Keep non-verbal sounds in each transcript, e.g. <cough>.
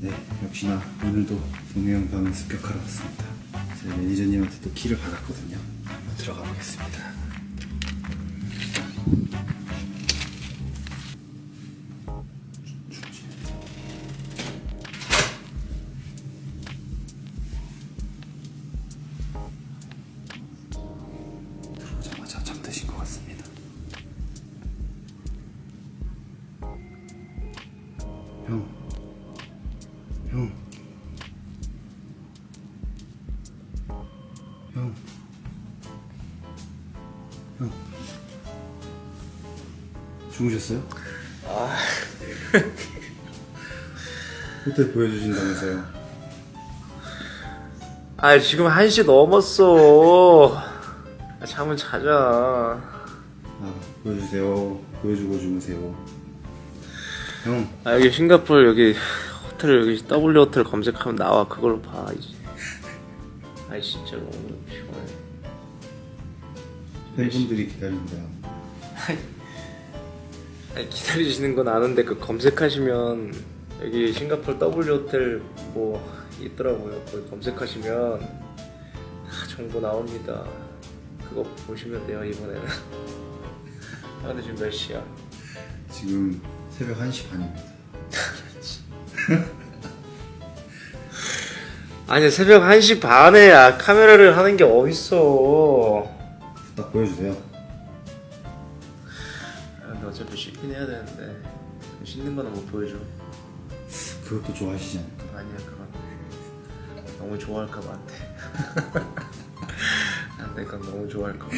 네, 역시나 오늘도 동해영방을 습격하러 왔습니다. 제 매니저님한테 또 키를 받았거든요. 들어가 보겠습니다. 주무셨어요? 아, <laughs> 호텔 보여주신다면서요? 아 지금 1시 넘었어 아, 잠을 자자 아, 보여주세요. 보여주고 주무세요. 형, 아 여기 싱가포르 여기 호텔 여기 W 호텔 검색하면 나와 그걸로 봐 이제 아이 진짜 너무 피곤해 팬분들이 기다립니다. 아니 기다리시는 건 아는데 그 검색하시면 여기 싱가포르 W 호텔 뭐 있더라고요 거기 검색하시면 다 정보 나옵니다 그거 보시면 돼요 이번에는 <laughs> 아 근데 지금 몇 시야? 지금 새벽 1시 반입니다. <laughs> 아니 새벽 1시 반에 야 카메라를 하는 게 어딨어 딱 보여주세요. 씻는 거는 못 보여줘. 그것도 좋아하시지 않을까? 아니야 그건. 너무 좋아할까 봐 안돼. <laughs> 안돼 그건 너무 좋아할까 봐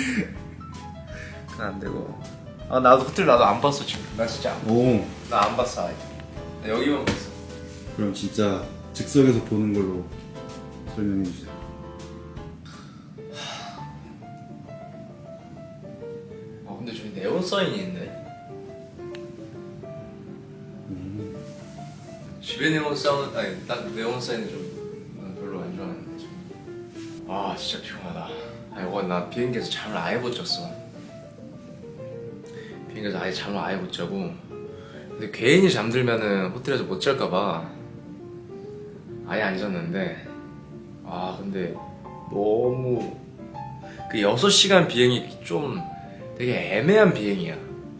그건 안 되고. 아 나도 호텔 나도 안 봤어 지금. 나 진짜 오, 나 안 봤어 아예. 나 여기만 봤어. 그럼 진짜 즉석에서 보는 걸로 설명해 주세요. 아 근데 저기 네온 사인이 있네 집에 네온 사인 아니 딱 네온 사인은 좀난 별로 안 좋아하는데 좀. 아 진짜 피곤하다. 아 이거 나 비행기에서 잠을 아예 못 잤어. 비행기에서 아예 잠을 아예 못 자고. 근데 괜히 잠들면은 호텔에서 못 잘까봐 아예 안 잤는데. 아 근데 너무 그 6시간 비행이 좀 되게 애매한 비행이야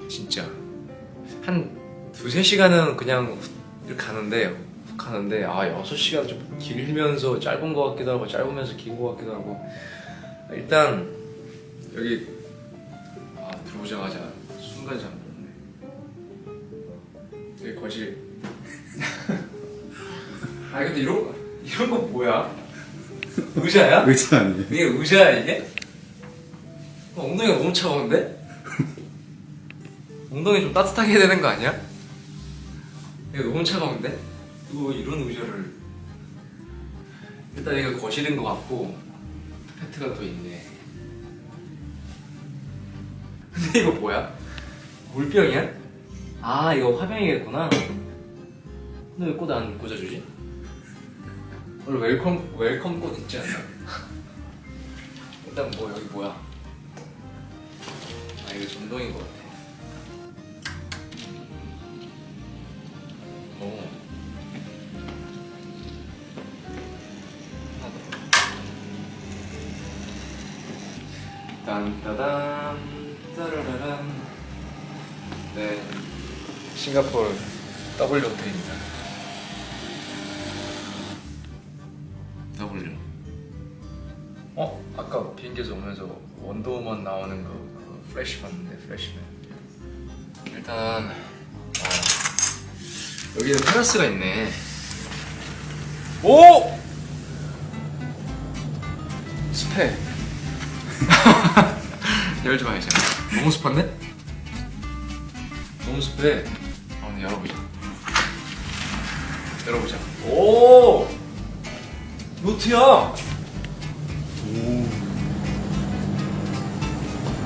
진짜. 한 두세 시간은 그냥 훅 가는데 훅 가는데 아 6시간 좀 길면서 짧은 것 같기도 하고 짧으면서 긴 것 같기도 하고 일단 여기 아 들어오자마자 순간 잠들었네 여기 거실 <laughs> 아 근데 이런 거 이런 거 뭐야 의자야? 의자 아니에요? 이게 의자야 이게? 어, 엉덩이가 너무 차가운데? <laughs> 엉덩이 좀 따뜻하게 해야 되는 거 아니야? 이거 너무 차가운데? 이거 이런 의자를 일단 이거 거실인 것 같고 페트가 또 있네 근데 이거 뭐야? 물병이야? 아 이거 화병이겠구나 근데 왜꽃안 꽂아주지? 원래 웰컴 웰컴 꽃 있지 않나? 일단 뭐 여기 뭐야? 아 이거 전동인 것 같아. 딴따단. 따라라란. 네. 싱가포르 W 호텔입니다. W. 어? 아까 비행기에서 오면서 원더우먼 나오는 거, 그 플래시 봤는데 플래시맨. 일단 어, 여기는 테라스가 있네. 오! 습해 <laughs> 열지 마 이제 너무 습한데? 너무 습해. 아 근데 열어보자. 열어보자. 오! 노트야!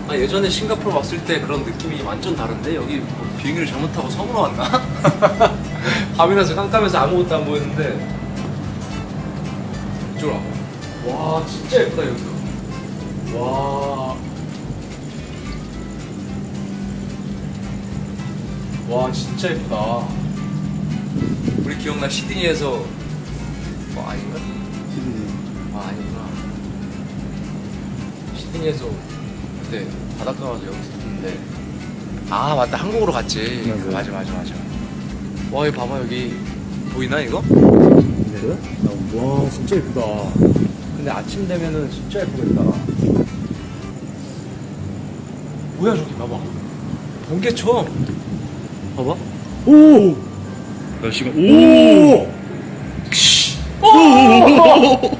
아 예전에 싱가포르 왔을 때 그런 느낌이 완전 다른데? 여기 뭐 비행기를 잘못 타고 섬으로 왔나? <laughs> 밤이라서 깜깜해서 아무것도 안 보이는데. 이쪽으로 와봐 와 진짜 예쁘다 여기도. 와. 와 진짜 예쁘다 우리 기억나 시드니에서 어 아닌가? 시드니. 아 아니구나 시드니에서 그때 바닷가 가서 여기 있었는데 아 맞다 한국으로 갔지 맞아요. 맞아 맞아 맞아 와 이거 봐봐 여기 보이나 이거? 그래? 와 진짜 예쁘다. 근데 아침 되면은 진짜 예쁘겠다 뭐야 저기 봐봐 번개처럼 봐봐 오! 날씨가 오! 오!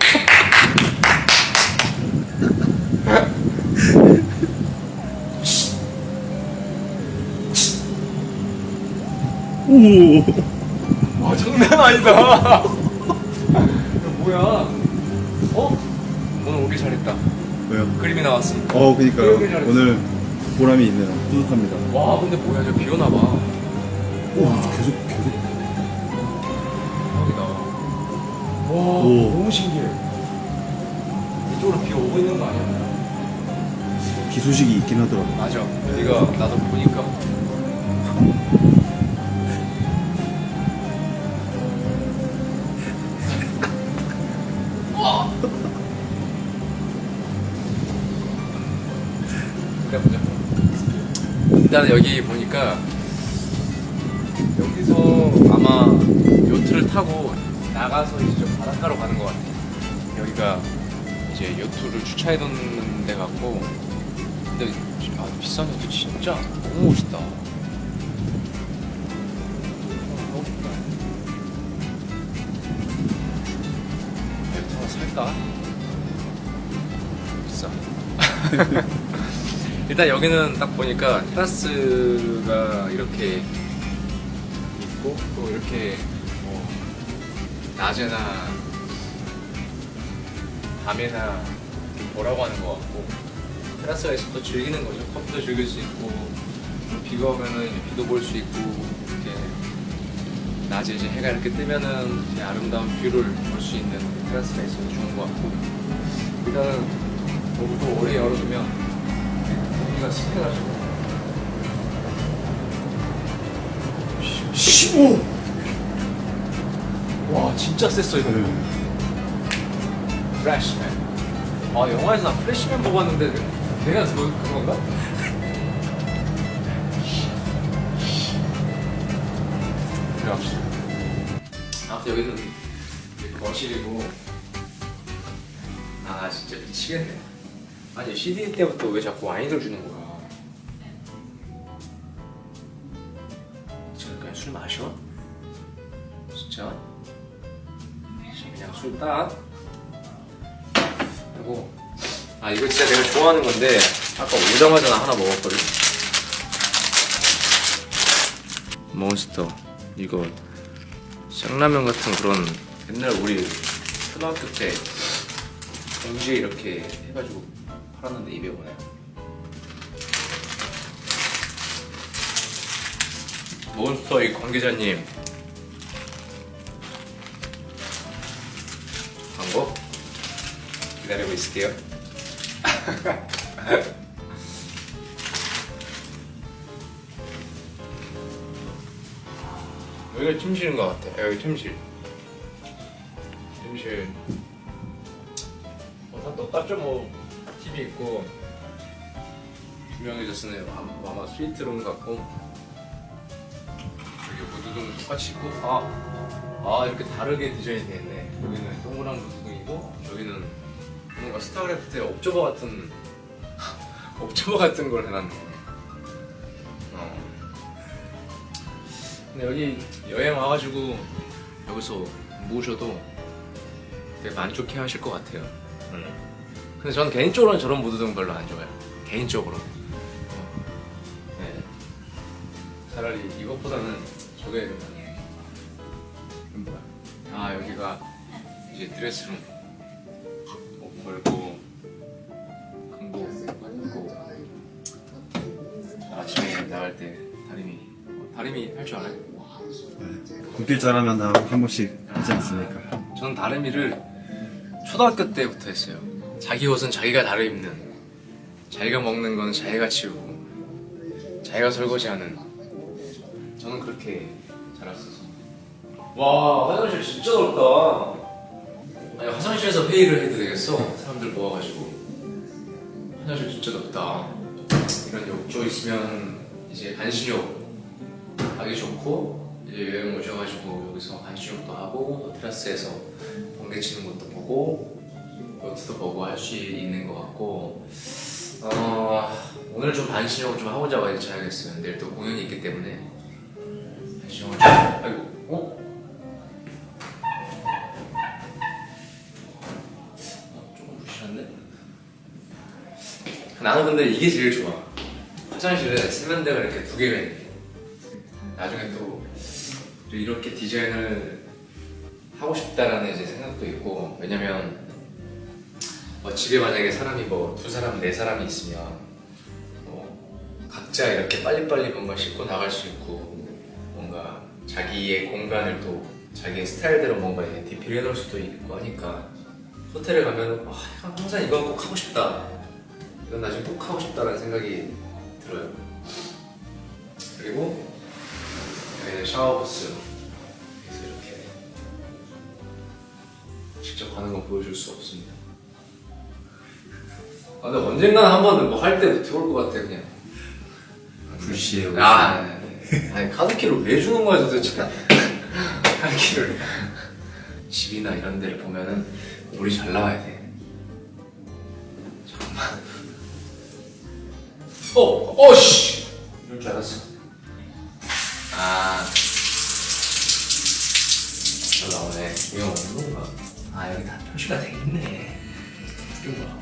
와 장난 아니다 야, <laughs> 뭐야 어? 오늘 오길 잘했다 왜요? 그림이 나왔어 어, 그니까요. 오늘 보람이 있네요. 뿌듯합니다. 와 근데 뭐야 저비 오나 봐 오, 계속, 계속. 대박이다 와 오. 너무 신기해 이쪽으로 비 오고 있는 거 아니야? 비 소식이 있긴 하더라고. 맞아 여기가 나도 보니까 그래 보자 일단 여기 보니까 아마 요트를 타고 나가서 이제 좀 바닷가로 가는 것 같아 여기가 이제 요트를 주차해놓는 데 같고 근데 아, 비싼 것도 진짜 너무 멋있다. 이거 하나 살까? 비싸. <laughs> 일단 여기는 딱 보니까 테라스가 이렇게 있고 또 이렇게 뭐 낮에나 밤에나 뭐라고 하는 것 같고 테라스가 있으면 또 즐기는 거죠. 커피도 즐길 수 있고 또 비가 오면은 비도 볼 수 있고 이렇게 낮에 이제 해가 이렇게 뜨면은 이제 아름다운 뷰를 볼 수 있는 테라스가 있어서 좋은 것 같고 일단은 문도 오래 열어두면 공기가 습해가지고 15! 와 진짜 셌어 이거 네. 프레시맨 아 영화에서 나 프레시맨 보고 왔는데 내가 그, 그건가? 들어갑시다 아무튼 여기는 이제 거실이고 아 진짜 미치겠네 아니 CD 때부터 왜 자꾸 와인을 주는 거야 딱? 그리고 아 이거 진짜 내가 좋아하는 건데 아까 오자마자 나 하나 먹었거든? 몬스터. 이거 쌍라면 같은 그런 옛날 우리 초등학교 때 봉지에 이렇게 해가지고 팔았는데 입에 오네 몬스터 이 관계자님 기다리고 있을게요. <laughs> 여기가 침실인 것 같아. 여기 침실. 침실. 뭐다 똑같죠 뭐. TV 있고 쓰는 아마, 아마 스위트룸 같고 여기 무드등 똑같이 있고 아, 아 이렇게 다르게 디자인이 되어 있네. 여기는 동그란 무드등이고 여기는 뭔가 스타크래프트의 옵저버 같은 옵저버 같은 걸 해놨네. 어. 근데 여기 여행 와가지고 여기서 모셔도 되게 만족해 하실 것 같아요. 음. 근데 저는 개인적으로는 저런 무드등 별로 안 좋아해요. 개인적으로. 어. 네. 차라리 이것보다는 저게 뭐야? 아 여기가 이제 드레스룸 옷 걸고 한복 입고 아침에 나갈 때 다리미 어, 다리미 할 줄 알아요? 네. 굶길 잘하면 다 한 번씩 하지 않습니까? 저는 다리미를 초등학교 때부터 했어요. 자기 옷은 자기가 다려 입는, 자기가 먹는 건 자기가 치우고, 자기가 설거지하는. 저는 그렇게 자랐었어. 와 화장실 진짜 넓다. 아니 화장실에서 회의를 해도 되겠어. 사람들 모아가지고 화장실 진짜 넓다. 이런 욕조 있으면 이제 간신욕 하기 좋고 이제 여행 오셔가지고 여기서 간신욕도 하고 테라스에서 번개 치는 것도 보고 요트도 보고 할 수 있는 것 같고 어, 오늘 좀 반신욕을 좀 하고 자야 자야겠어요. 내일 또 공연이 있기 때문에 반신욕을 좀 아이고 어? 어, 나는 근데 이게 제일 좋아. 화장실에 세면대가 이렇게 두 개가 있는 게. 나중에 또 이렇게 디자인을 하고 싶다라는 이제 생각도 있고 왜냐면 뭐 집에 만약에 사람이 뭐 두 사람 네 사람이 있으면 뭐 각자 이렇게 빨리빨리 뭔가 싣고 나갈 수 있고 뭔가 자기의 공간을 또 자기의 스타일대로 뭔가 디필해 놓을 수도 있고 하니까 호텔에 가면 아, 항상 이건 꼭 하고 싶다 이건 나중에 꼭 하고 싶다라는 생각이 들어요 그리고 여기는 샤워 부스 그래서 이렇게 직접 하는 건 보여줄 수 없습니다 아, 근데 언젠가는 한번 뭐할 때 들어올 것 같아 그냥 불시에 아, 네. 아니 카드키를 왜 주는 거야 도대체? <laughs> 카드키를 집이나 이런 데를 보면은 물이 잘 나와야 돼. 잠깐만. 어, 어, 씨. 이럴 줄 알았어. 아, 잘 나오네. 이거 없는 건가? 아 여기 다 표시가 돼 있네. 이거 봐.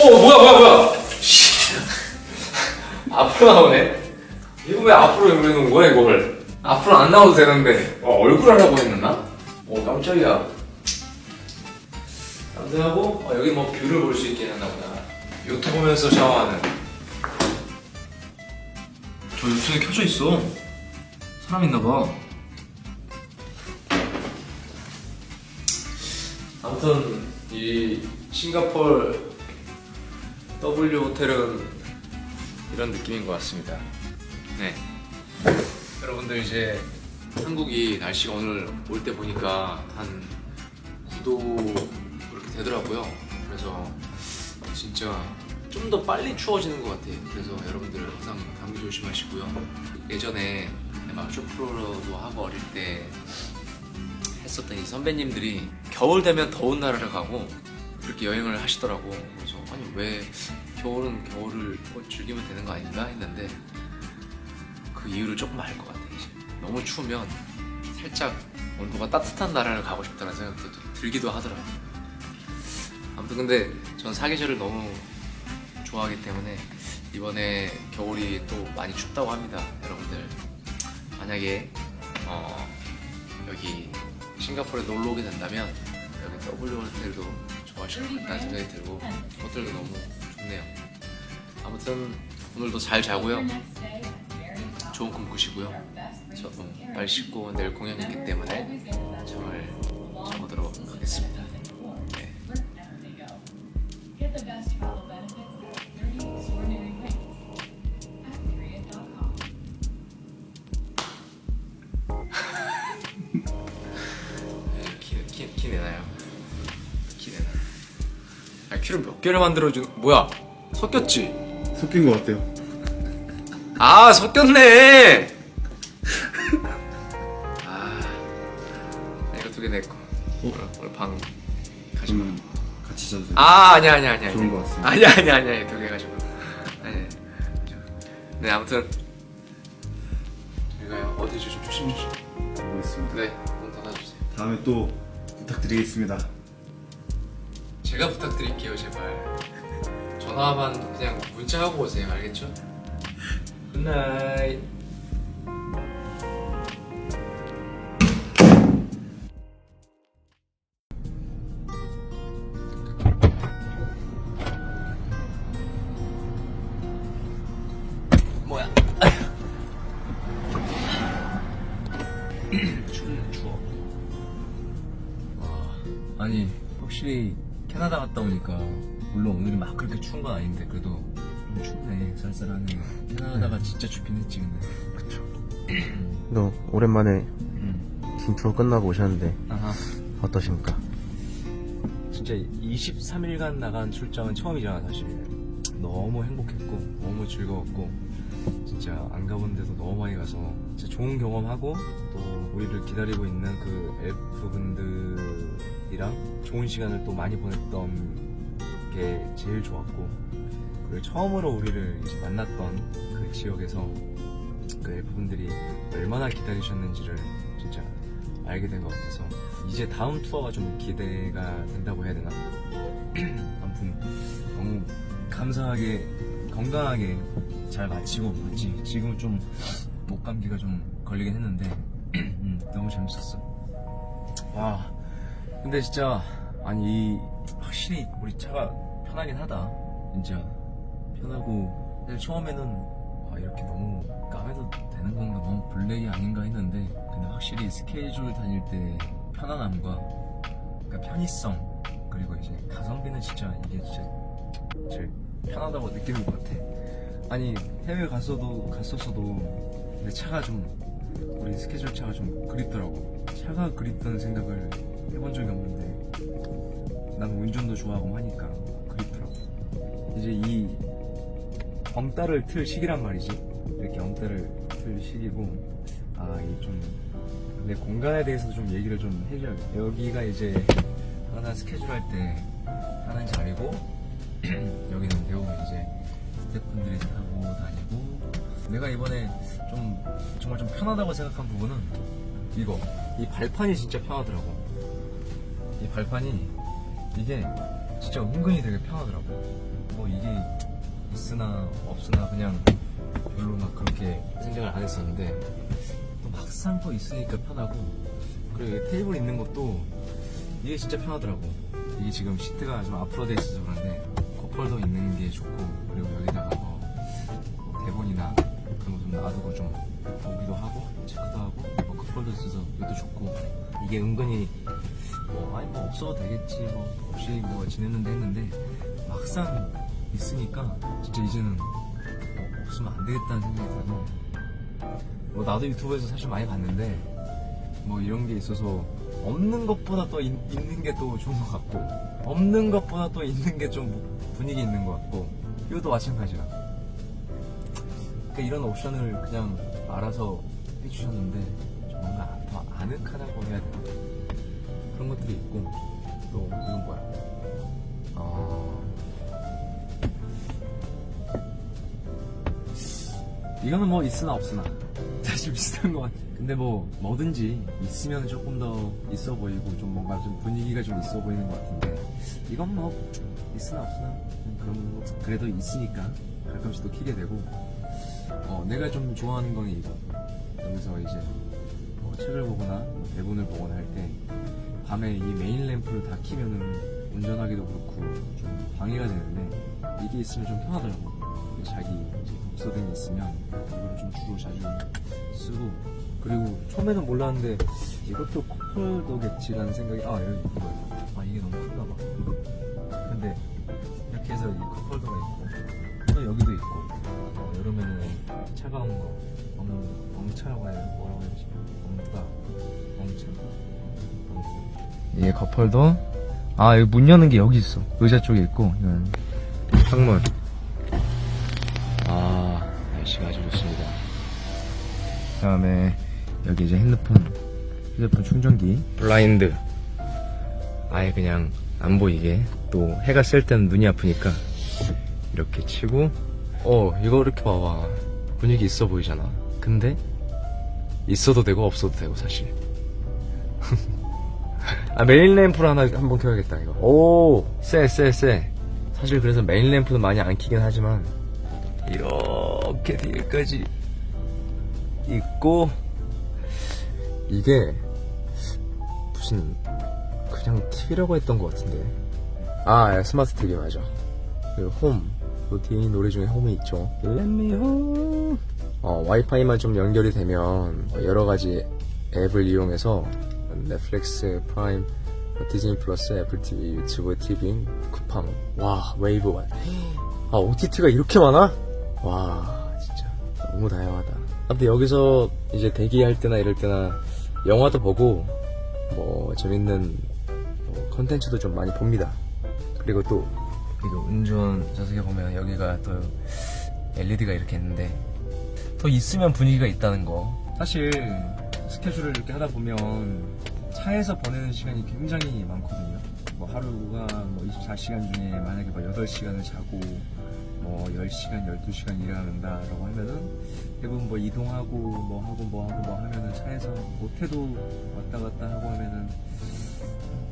어 뭐야 뭐야 뭐야 씨. <laughs> 앞으로 나오네 이거 왜 앞으로 연결해놓은 거야 이걸 앞으로 안 나와도 되는데 어, 얼굴 하라고 했나? 오 깜짝이야 하고 어, 여기 뭐 뷰를 볼 수 있게 해놨나 보다 요트 보면서 샤워하는 저 요트에 켜져 있어 사람 있나 봐 아무튼 이 싱가폴 W 호텔은 이런 느낌인 것 같습니다. 네. 여러분들 이제 한국이 날씨가 오늘 올 때 보니까 한 9도 그렇게 되더라고요. 그래서 진짜 좀 더 빨리 추워지는 것 같아요. 그래서 여러분들 항상 감기 조심하시고요. 예전에 막 쇼프로도 하고 어릴 때 했었던 이 선배님들이 겨울 되면 더운 나라를 가고 그렇게 여행을 하시더라고. 그래서 아니 왜 겨울은 겨울을 뭐 즐기면 되는 거 아닌가 했는데 그 이유를 조금 알 것 같아. 이제 너무 추우면 살짝 온도가 따뜻한 나라를 가고 싶다는 생각도 좀 들기도 하더라고. 아무튼 근데 전 사계절을 너무 좋아하기 때문에 이번에 겨울이 또 많이 춥다고 합니다. 여러분들 만약에 어, 여기 싱가포르에 놀러 오게 된다면 여기 W 호텔도 좋아하실 것 같다는 생각이 들고 호텔도 너무 좋네요. 아무튼 오늘도 잘 자고요. 좋은 꿈 꾸시고요. 저도 빨리 씻고 내일 공연이 있기 때문에 잠을 키를 몇 개를 만들어준 뭐야? 섞였지? 섞인 것 같아요. 아 섞였네. <laughs> 아 이거 두 개내 거. 오늘, 오늘 방 가지마. 그러면 같이 자도 돼요? 아 아니야 아니야 아니야. 좋은 것 같습니다. 아니야 아니야 아니야 두개 가지고. 아니. 네 아무튼 저희가요 어디 좀 조심 조심. 보겠습니다. 네 문 닫아주세요. 다음에 또 부탁드리겠습니다. 제가 부탁드릴게요 제발. 전화만 그냥 문자하고 오세요 알겠죠? 굿나잇. 건 아닌데 그래도 좀 춥네. 쌀쌀하네. 캐나다가 진짜 춥긴 했지 근데. 그쵸. 너 오랜만에 긴 투어 끝나고 오셨는데 아하. 어떠십니까? 진짜 23일간 나간 출장은 처음이잖아 사실. 너무 행복했고 너무 즐거웠고 진짜 안 가본 데도 너무 많이 가서 진짜 좋은 경험하고 또 우리를 기다리고 있는 그 엘프분들이랑 좋은 시간을 또 많이 보냈던 게 제일 좋았고 그리고 처음으로 우리를 이제 만났던 그 지역에서 그 엘프분들이 얼마나 기다리셨는지를 진짜 알게 된 것 같아서 이제 다음 투어가 좀 기대가 된다고 해야 되나? <clears throat> 아무튼 너무 감사하게 건강하게 잘 마치고 왔지 지금은 좀목 감기가 좀 걸리긴 했는데 <clears throat> 음, 너무 재밌었어 와 근데 진짜 아니 이 확실히 우리 차가 편하긴 하다. 진짜 편하고 사실 처음에는 아, 이렇게 너무 까매도 되는 건가 너무 블랙이 아닌가 했는데 근데 확실히 스케줄 다닐 때 편안함과 그러니까 편의성 그리고 이제 가성비는 진짜 이게 진짜 제일 편하다고 느끼는 것 같아. 아니 해외 갔어도 갔었어도 내 차가 좀 우리 스케줄 차가 좀 그립더라고. 차가 그립다는 생각을 해본 적이 없는데 난 운전도 좋아하고 하니까 이제 이 엉따를 틀 시기란 말이지. 이렇게 엉따를 틀 시기고, 아, 이 좀, 내 공간에 대해서도 좀 얘기를 좀 해줘야겠다. 여기가 이제 항상 스케줄 할 때 하는 자리고, <clears throat> 여기는 대부분 이제 스태프분들이 타고 다니고, 내가 이번에 좀, 정말 좀 편하다고 생각한 부분은 이거. 이 발판이 진짜 편하더라고. 이 발판이, 이게 진짜 은근히 되게 편하더라고. 뭐 이게 있으나 없으나 그냥 별로 막 그렇게 생각을 안 했었는데 또 막상 또 있으니까 편하고 그리고 이 테이블 있는 것도 이게 진짜 편하더라고. 이게 지금 시트가 좀 앞으로 돼 있어서 그런데 컵홀더 있는 게 좋고 그리고 여기다가 뭐, 뭐 대본이나 그런 거 좀 놔두고 좀 보기도 하고 체크도 하고 뭐 컵홀더 있어서 이것도 좋고 이게 은근히 뭐 아니 뭐 없어도 되겠지 뭐 없이 뭐 지냈는데 했는데 막상 있으니까 진짜 이제는 어, 없으면 안 되겠다는 생각이 들고 뭐 나도 유튜브에서 사실 많이 봤는데 뭐 이런 게 있어서 없는 것보다 또 있, 있는 게 또 좋은 것 같고 없는 것보다 또 있는 게 좀 분위기 있는 것 같고 이것도 마찬가지야 그러니까 이런 옵션을 그냥 알아서 해주셨는데 좀 뭔가 더 아늑하다고 해야 되나? 그런 것들이 있고 또 이건 뭐야 이거는 뭐 있으나 없으나. 사실 비슷한 것 같아. 근데 뭐 뭐든지 있으면 조금 더 있어 보이고 좀 뭔가 좀 분위기가 좀 있어 보이는 것 같은데 이건 뭐 있으나 없으나 그럼 뭐 그래도 있으니까 가끔씩 또 키게 되고. 어 내가 좀 좋아하는 거는 이거. 여기서 이제 뭐 책을 보거나 뭐 대본을 보거나 할 때 밤에 이 메인 램프를 다 키면은 운전하기도 그렇고 좀 방해가 되는데 이게 있으면 좀 편하더라고 자기 독서등이 있으면 이거를 좀 주로 자주 쓰고 그리고 처음에는 몰랐는데 이것도 컵홀더겠지라는 생각이 아 여기 이거야 아 이게 너무 큰가 봐. 근데 이렇게 해서 이 컵홀더가 있고 또 여기도 있고 어, 여름에는 차가운 거 엉, 엉차라고 해야? 뭐라고 해야 되지? 엉따 엉차. 엉 이게 컵홀더 아 여기 문 여는 게 여기 있어. 의자 쪽에 있고 이건 창문 그 다음에 여기 이제 핸드폰 휴대폰 충전기. 블라인드. 아예 그냥 안 보이게. 또 해가 셀 때는 눈이 아프니까 이렇게 치고. 어 이거 이렇게 봐봐. 분위기 있어 보이잖아. 근데 있어도 되고 없어도 되고 사실. <laughs> 아 메인 램프를 하나 한번 켜야겠다 이거. 오쎄쎄쎄. 사실 그래서 메인 램프는 많이 안 키긴 하지만 이렇게 뒤에까지 있고 이게 무슨 그냥 TV라고 했던 것 같은데 아 스마트 TV 맞아 그리고 홈. 그 뒤에 노래 중에 홈이 있죠. Let me home. 어, 와이파이만 좀 연결이 되면 여러 가지 앱을 이용해서 넷플릭스, 프라임, 디즈니 플러스, 애플 TV, 유튜브 TV, 쿠팡. 와, 웨이브 원. 아, OTT가 이렇게 많아? 와, 진짜 너무 다양하다. 아무튼 여기서 이제 대기할 때나 이럴 때나 영화도 보고 뭐 재밌는 뭐 컨텐츠도 좀 많이 봅니다. 그리고 또 이거 운전 좌석에 보면 여기가 또 LED가 이렇게 있는데 더 있으면 분위기가 있다는 거. 사실 스케줄을 이렇게 하다 보면 차에서 보내는 시간이 굉장히 많거든요. 뭐 하루가 뭐 24시간 중에 만약에 뭐 8시간을 자고 뭐 10시간, 12시간 일한다라고 하면은 대부분 뭐 이동하고 뭐 하고 뭐 하고 뭐 하면은 차에서 못해도 왔다 갔다 하고 하면은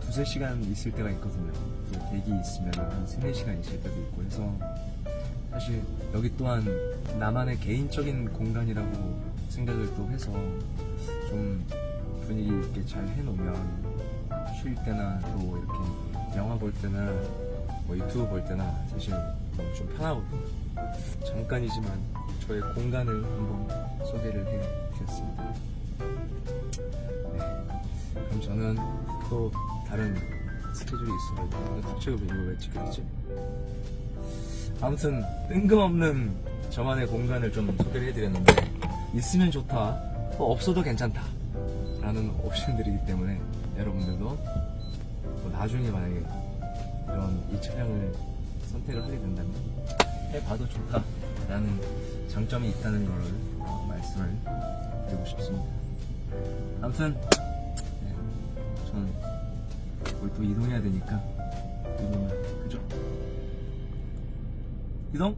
두세 시간 있을 때가 있거든요. 또 대기 있으면 한 세네 시간 있을 때도 있고 해서 사실 여기 또한 나만의 개인적인 공간이라고 생각을 또 해서 좀 분위기 있게 잘 해놓으면 쉴 때나 또 이렇게 영화 볼 때나 뭐 유튜브 볼 때나 사실 좀 편하거든요. 잠깐이지만 저의 공간을 한번 소개를 해드렸습니다. 네. 그럼 저는 또 다른 스케줄이 있어가지고 갑자기 이거 왜 찍게 되지? 아무튼 뜬금없는 저만의 공간을 좀 소개를 해드렸는데 있으면 좋다, 또 없어도 괜찮다 라는 옵션들이기 때문에 여러분들도 뭐 나중에 만약에 이런 이 차량을 선택을 하게 된다면 해봐도 좋다 라는 장점이 있다는 걸 어, 말씀을 드리고 싶습니다 아무튼 네, 저는 우리 또 이동해야 되니까 이동을 그죠? 이동?